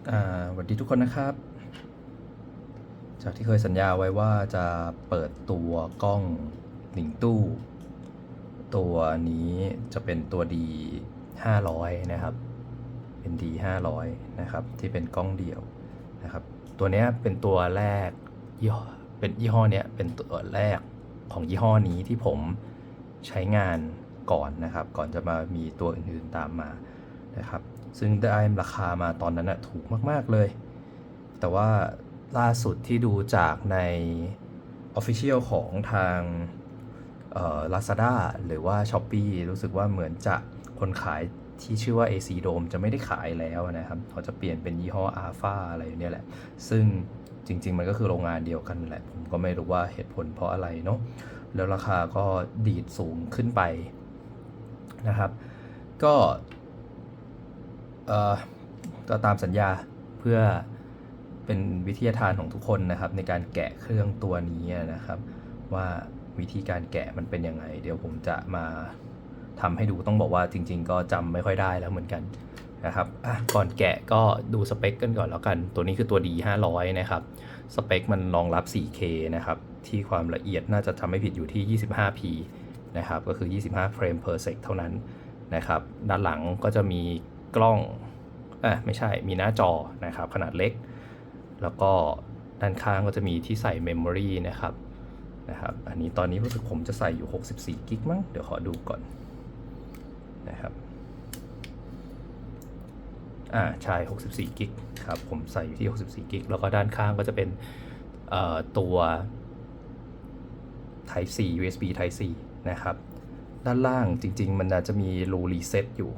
สวัสดีทุกคนนะครับ จากที่เคยสัญญาไว้ว่าจะเปิดตัวกล้องหนิงตู้ ตัวนี้จะเป็นตัวดี500 นะครับ เป็นดี500 นะครับ ที่เป็นกล้องเดี่ยวนะครับ ตัวนี้เป็นตัวแรกยี่ห้อเป็นยี่ห้อเนี้ยเป็นตัวแรกของยี่ห้อนี้ที่ผมใช้งานก่อนนะครับ ก่อนจะมามีตัวอื่นๆตามมานะครับ ซึ่งได้ราคามาตอนนั้นนะถูกมากๆเลย แต่ว่าล่าสุดที่ดูจากใน Official ของทางเอ่อ Lazada หรือว่า s h อ p e e รู้สึกว่าเหมือนจะคนขายที่ชื่อว่า AC Dome จะไม่ได้ขายแล้วนะครับเขาจะเปลี่ยนเป็นยี่ห้อ Alpha อะไรอยู่เนี่ยแหละ ซึ่งจริง ๆ มันก็คือโรงงานเดียวกันแหละ ผมก็ไม่รู้ว่าเหตุผลเพราะอะไรเนาะแล้วราคาก็ดีดสูงขึ้นไปนะครับ ก็ ก็ตามสัญญาเพื่อเป็นวิทยาทานของทุกคนนะครับ ในการแกะเครื่องตัวนี้นะครับ ว่าวิธีการแกะมันเป็นยังไง เดี๋ยวผมจะมาทำให้ดูต้องบอกว่าจริง ๆ ก็จำไม่ค่อยได้แล้วเหมือนกันนะครับอะก่อนแกะก็ดูสเปคกันก่อนแล้วกัน ตัวนี้คือตัว D 500นะครับ สเปคมันรองรับ 4K นะครับ ที่ความละเอียดน่าจะทำไม่ผิดอยู่ที่ 25p นะครับ ก็คือ 25 frame per sec เท่านั้นนะครับ ด้านหลังก็จะมีกล้อง อะไม่ใช่มีหน้าจอนะครับขนาดเล็ก แล้วก็ด้านข้างก็จะมีที่ใส่ memory นะครับนะครับ อันนี้ตอนนี้รู้สึกผมจะใส่อยู่ 64กิกมั้งเดี๋ยวขอดูก่อนนะครับอ่าใช่ 64กิกครับ ผมใส่อยู่ที่ 64กิกแล้วก็ด้านข้างก็จะเป็นเอ่อตัว Type C USB Type C นะครับ ด้านล่างจริง ๆ มันอาจจะมีรูรีเซ็ตอยู่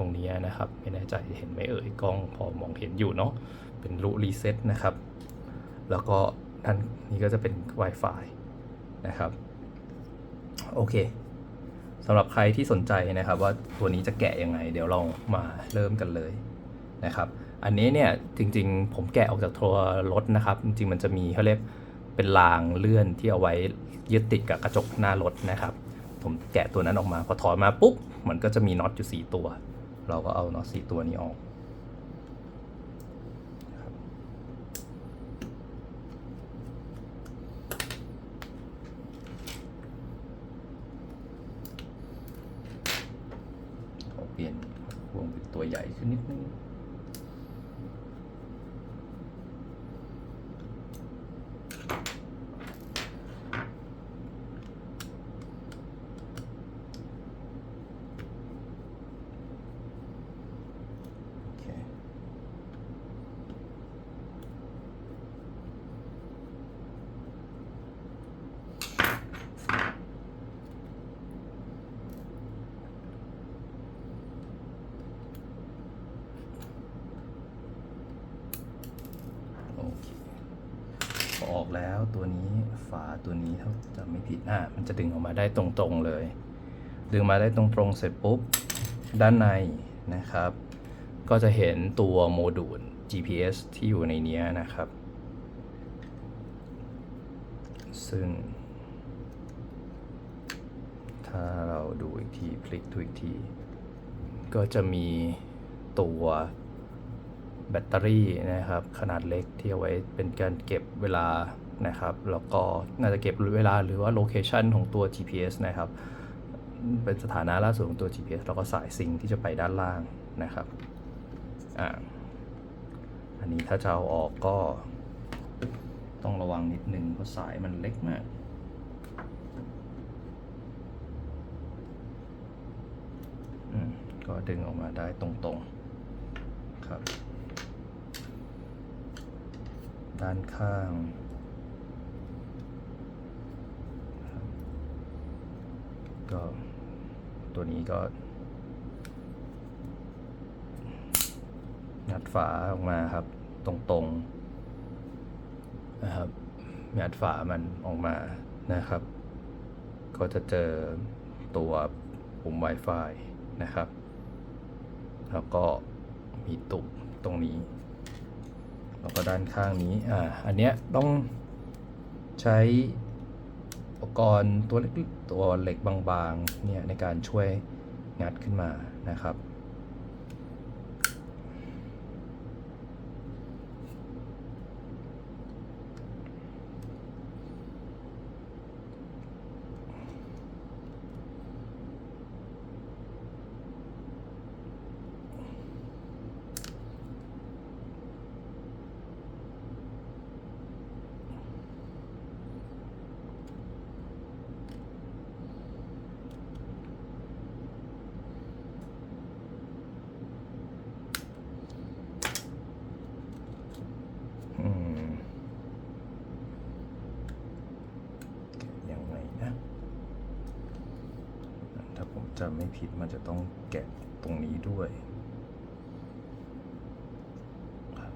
ตรงนี้นะครับ ไม่แน่ใจเห็นไหมเอ่ยกล้องพอมองเห็นอยู่เนาะเป็นรูรีเซ็ตนะครับ แล้วก็ด้านนี้ก็จะเป็น Wi-Fi นะครับโอเคสำหรับใครที่สนใจนะครับ ว่าตัวนี้จะแกะยังไง เดี๋ยวลองมาเริ่มกันเลยนะครับ อันนี้เนี่ยจริงๆ ผมแกะออกจากตัวรถนะครับ จริงๆ มันจะมีเขาเรียกเป็นรางเลื่อนที่เอาไว้ยึดติดกับกระจกหน้ารถนะครับ ผมแกะตัวนั้นออกมาพอถอดมาปุ๊บมันก็จะมีน็อตอยู่ 4 ตัว เราก็เอาน็อต4ตัวนี้ออกเปลี่ยนพวงเป็นตัวใหญ่ขึ้นนิดนึง โอเค โอเคพอออกแล้วตัวนี้ ฝาตัวนี้ถ้าจะไม่ผิดอะมันจะดึงออกมาได้ตรงๆเลย ดึงมาได้ตรงๆเสร็จปุ๊บ ด้านในนะครับ ก็จะเห็นตัวโมดูล GPS ที่อยู่ในนี้นะครับ ซึ่ง ถ้าเราดูอีกที พลิกดูอีกที ก็จะมีตัวแบตเตอรี่นะครับ ขนาดเล็กที่เอาไว้เป็นการเก็บเวลา นะครับ แล้วก็น่าจะเก็บเวลาหรือว่าโลเคชันของตัว GPS นะครับ เป็นสถานะล่าสุดของตัว GPS แล้วก็สายซิงที่จะไปด้านล่างนะครับอ่าอันนี้ถ้าจะเอาออกก็ต้องระวังนิดนึงเพราะสายมันเล็กมากอืมก็ดึงออกมาได้ตรงๆครับ ด้านข้างครับ ก็ตัวนี้ก็ งัดฝาออกมาครับ ตรงๆนะครับงัดฝามันออกมานะครับ ก็จะเจอตัวปุ่ม Wi-Fi นะครับ แล้วก็มีตุ่มตรงนี้ แล้วก็ด้านข้างนี้ อ่า อันเนี้ยต้องใช้ ปกรณ์ตัวเล็กตัวเหล็กบางๆเนี่ยในการช่วยงัดขึ้นมานะครับ จำไม่ผิดมันจะต้องแกะตรงนี้ด้วยครับ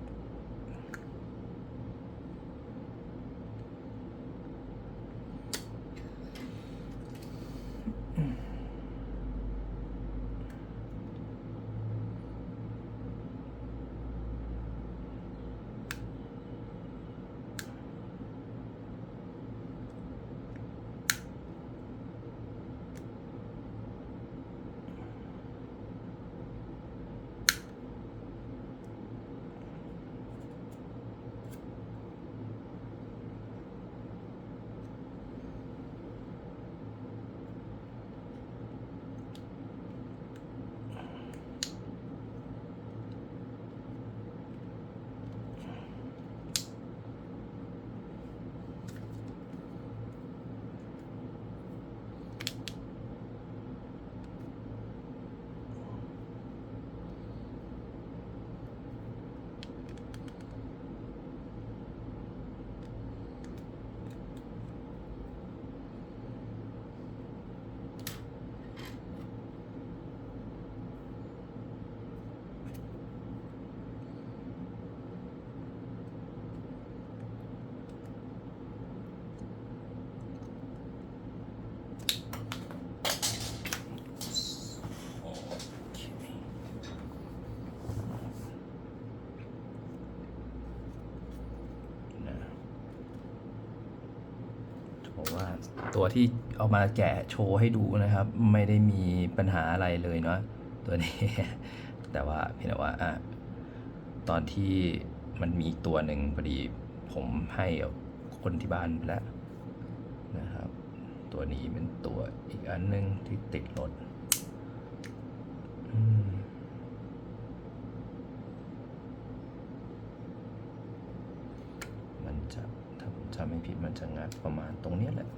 โอเคนะผมว่า ตัวที่เอามาแกะโชว์ให้ดูนะครับ ไม่ได้มีปัญหาอะไรเลยเนาะตัวนี้ แต่ว่าเพียงแต่ว่าอะตอนที่มันมีอีกตัวหนึ่งพอดีผมให้กับคนที่บ้านไปแล้วนะครับ ตัวนี้เป็นตัวอีกอันหนึงที่ติดรถมันจะถ้าผมจำไม่ผิดมันจะงัดประมาณตรงนี้แหละ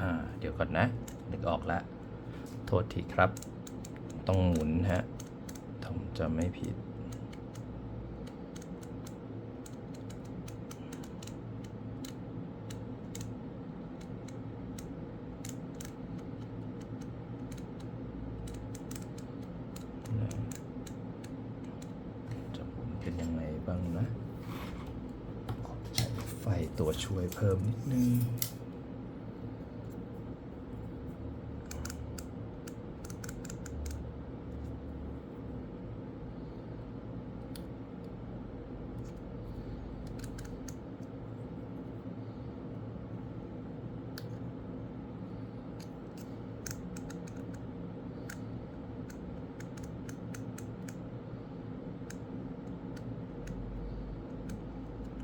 อ่าเดี๋ยวก่อนนะ นึกออกแล้วโทษทีครับ ต้องหมุนฮะผมจำไม่ผิด จะหมุนเป็นยังไงบ้างนะ ขอใช้ไฟตัวช่วยเพิ่มนิดนึง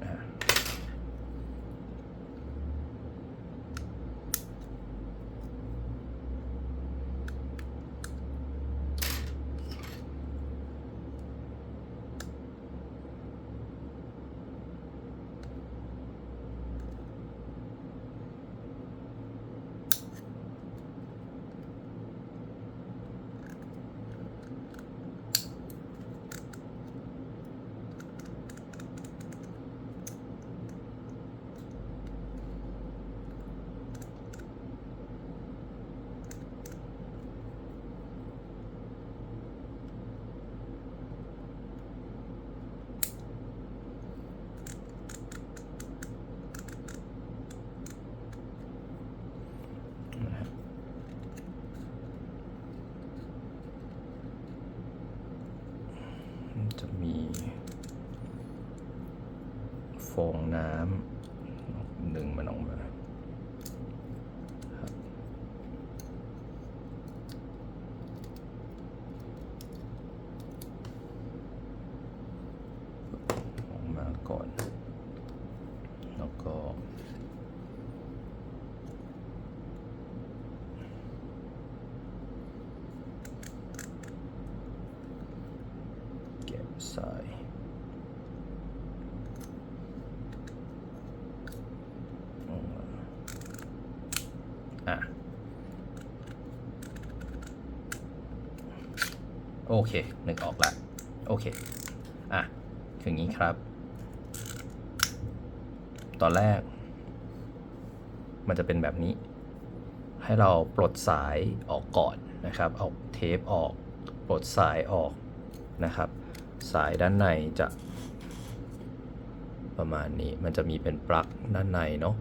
อ่า จะมีฟองน้ำหนึ่งมันออกมาครับออกมาก่อน แล้วก็ เก็บ สายอืมอะโอเคนึกออกละโอเค อะคืออย่างนี้ครับ ตอนแรก มันจะเป็นแบบนี้ ให้เราปลดสายออกก่อนนะครับ เอาเทปออก ปลดสายออกนะครับ สายด้านในจะประมาณนี้มันจะมีเป็นปลั๊กด้านในเนาะ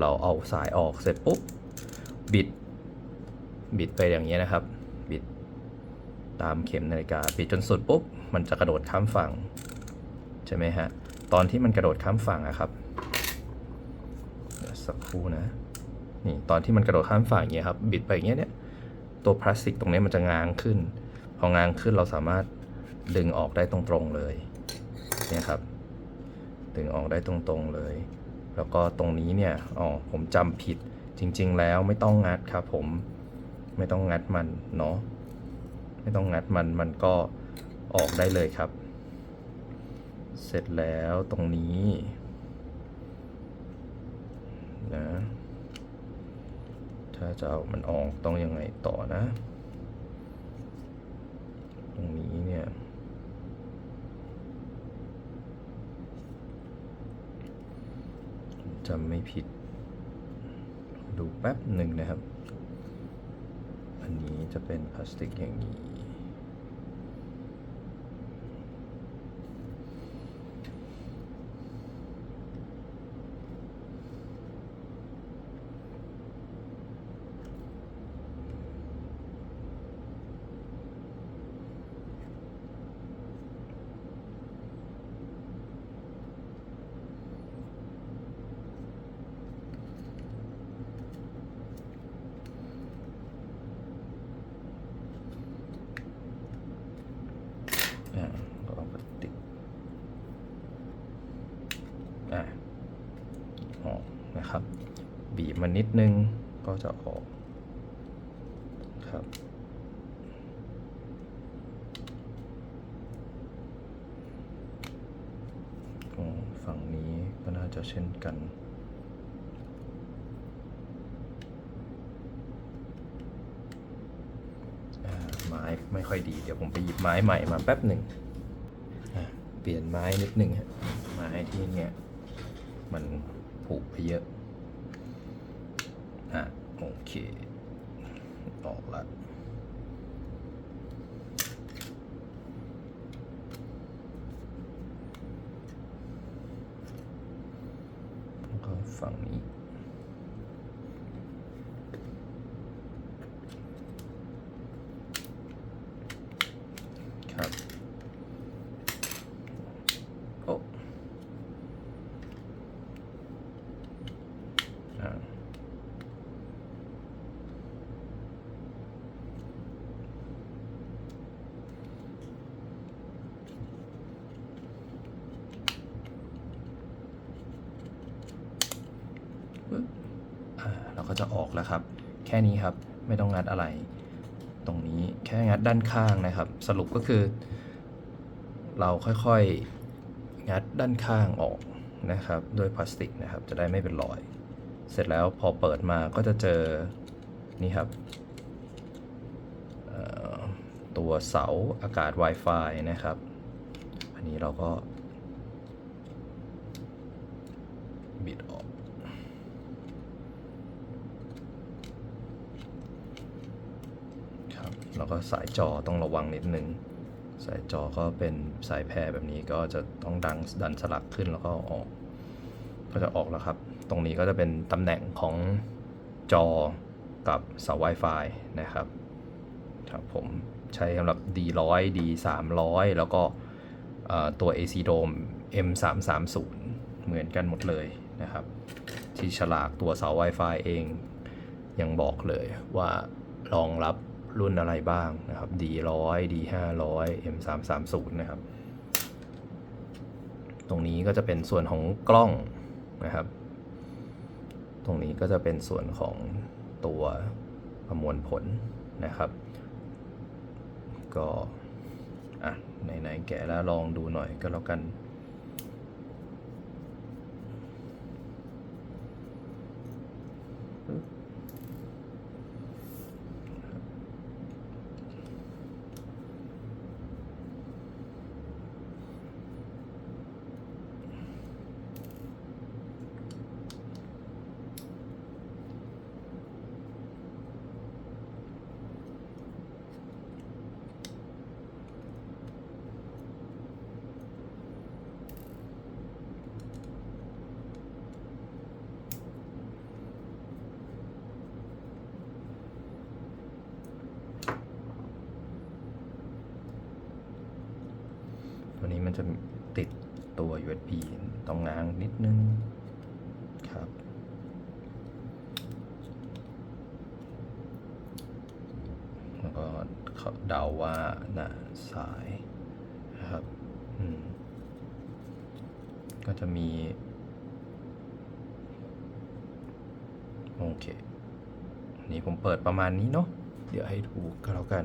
เราเอาสายออกเสร็จปุ๊บบิด บิดไปอย่างนี้นะครับ บิดตามเข็มนาฬิกาบิดจนสุดปุ๊บมันจะกระโดดข้ามฝั่งใช่ไหมฮะตอนที่มันกระโดดข้ามฝั่งอะครับสักครู่นะนี่ตอนที่มันกระโดดข้ามฝั่งอย่างเงี้ยครับบิดไปอย่างเงี้ยเนี่ยตัวพลาสติกตรงนี้มันจะง้างขึ้น พอง้างขึ้นเราสามารถ ดึงออกได้ตรงๆเลยเนี่ยครับ ดึงออกได้ตรงๆเลย แล้วก็ตรงนี้เนี่ยอ๋อผมจำผิดจริง ๆ แล้วไม่ต้องงัดครับผมไม่ต้องงัดมันเนาะไม่ต้องงัดมันมันก็ออกได้เลยครับ เสร็จแล้วตรงนี้นะถ้าจะเอามันออกต้องยังไงต่อนะ ตรงนี้เนี่ย จำไม่ผิด ดูแป๊บหนึ่งนะครับ อันนี้จะเป็นพลาสติกอย่างนี้ อ่าเราเอาพลาสติกอ่าออกนะครับ บีบมั นิดนึงก็จะออกครับฝั่งนี้ก็น่าจะเช่นกันไม้ไม่ค่อยดีเดี๋ยวผมไปหยิบไม้ใหม่มาแป๊บหนึ่งเปลี่ยนไม้นิดหนึ่งฮะไม้ที่เนี่ยมันผุไปเยอะ อะโอเคออกละฝั่งนี้ ครับ โอ้อ่าปึ๊บอ่าเรา ก็จะออกแล้วครับ แค่นี้ครับไม่ต้องงัดอะไร ตรงนี้แค่งัดด้านข้างนะครับ สรุปก็คือ เราค่อยๆงัดด้านข้างออกนะครับด้วยพลาสติกนะครับ จะได้ไม่เป็นรอย เสร็จแล้วพอเปิดมาก็จะเจอนี่ครับตัวเสาอากาศ Wi-Fi นะครับ อันนี้เราก็ บิดออก ครับแล้วก็สายจอต้องระวังนิดนึง สายจอก็เป็นสายแพรแบบนี้ก็จะต้องดังดันสลักขึ้นแล้วก็ออก ก็จะออกแล้วครับ ตรงนี้ก็จะเป็นตำแหน่งของจอกับเสา Wi-Fi นะครับครับผมใช้สำหรับ D100 D300 แล้วก็ตัว AC Dome M330 เหมือนกันหมดเลยนะครับ ที่ฉลากตัวเสา Wi-Fi เองยังบอกเลยว่ารองรับ รุ่นอะไรบ้างนะครับ D100 D500 M330 นะครับ ตรงนี้ก็จะเป็นส่วนของกล้องนะครับ ตรงนี้ก็จะเป็นส่วนของตัวประมวลผลนะครับ ก็อะไหนๆแกะแล้วลองดูหน่อยก็แล้วกัน ตัวนี้ มันจะติดตัว USB ต้องง้างนิดนึงครับ แล้วก็เขาเดาว่าน่ะสายนะครับอืมก็จะมี โอเคนนี้ผมเปิดประมาณนี้เนาะเดี๋ยวให้ดูก็แล้วกัน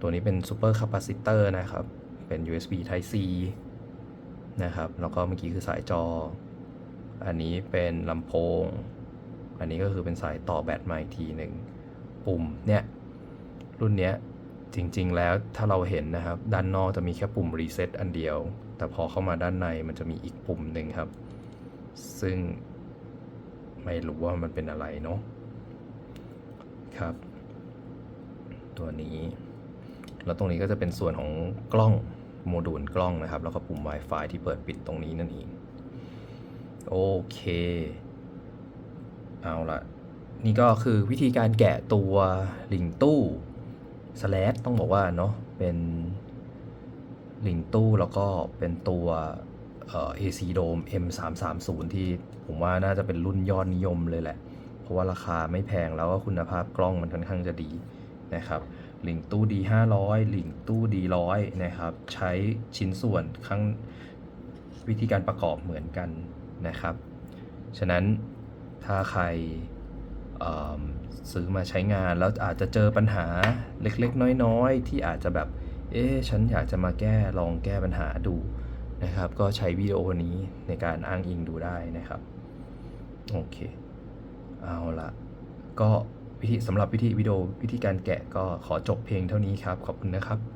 ตัวนี้เป็น Super Capacitor นะครับ เป็น USB Type C นะครับ แล้วก็เมื่อกี้คือสายจอ อันนี้เป็นลำโพง อันนี้ก็คือเป็นสายต่อแบตมาอีกทีหนึ่ง ปุ่มเนี่ย รุ่นเนี้ยจริงๆ แล้วถ้าเราเห็นนะครับ ด้านนอกจะมีแค่ปุ่ม reset อันเดียว แต่พอเข้ามาด้านในมันจะมีอีกปุ่มหนึ่งครับ ซึ่งไม่รู้ว่ามันเป็นอะไรเนาะครับ ตัวนี้ แล้วตรงนี้ก็จะเป็นส่วนของกล้อง โมดูลกล้องนะครับ แล้วก็ปุ่ม Wi-Fi ที่เปิดปิดตรงนี้นั่นเอง โอเค เอาละนี่ก็คือวิธีการแกะตัวลิงตู้สแลดต้องบอกว่าเนาะเป็นลิงตู้แล้วก็เป็นตัวเอ่อ AC Dome M330 ที่ผมว่าน่าจะเป็นรุ่นยอดนิยมเลยแหละ เพราะว่าราคาไม่แพงแล้วก็คุณภาพกล้องมันค่อนข้างจะดี นะครับลิงตู้ D500 ลิงตู้ D100 นะครับ ใช้ชิ้นส่วนข้างวิธีการประกอบเหมือนกันนะครับ ฉะนั้นถ้าใครเอิ่มซื้อมาใช้งานแล้วอาจจะเจอปัญหาเล็กๆ น้อยๆ ที่อาจจะแบบ เอ๊ะฉันอยากจะมาแก้ลองแก้ปัญหาดูนะครับ ก็ใช้วิดีโอนี้ในการอ้างอิงดูได้นะครับ โอเค เอาละก็ วิธีสำหรับวิธีวิดีโอวิธีการแกะก็ขอจบเพลงเท่านี้ครับ ขอบคุณนะครับ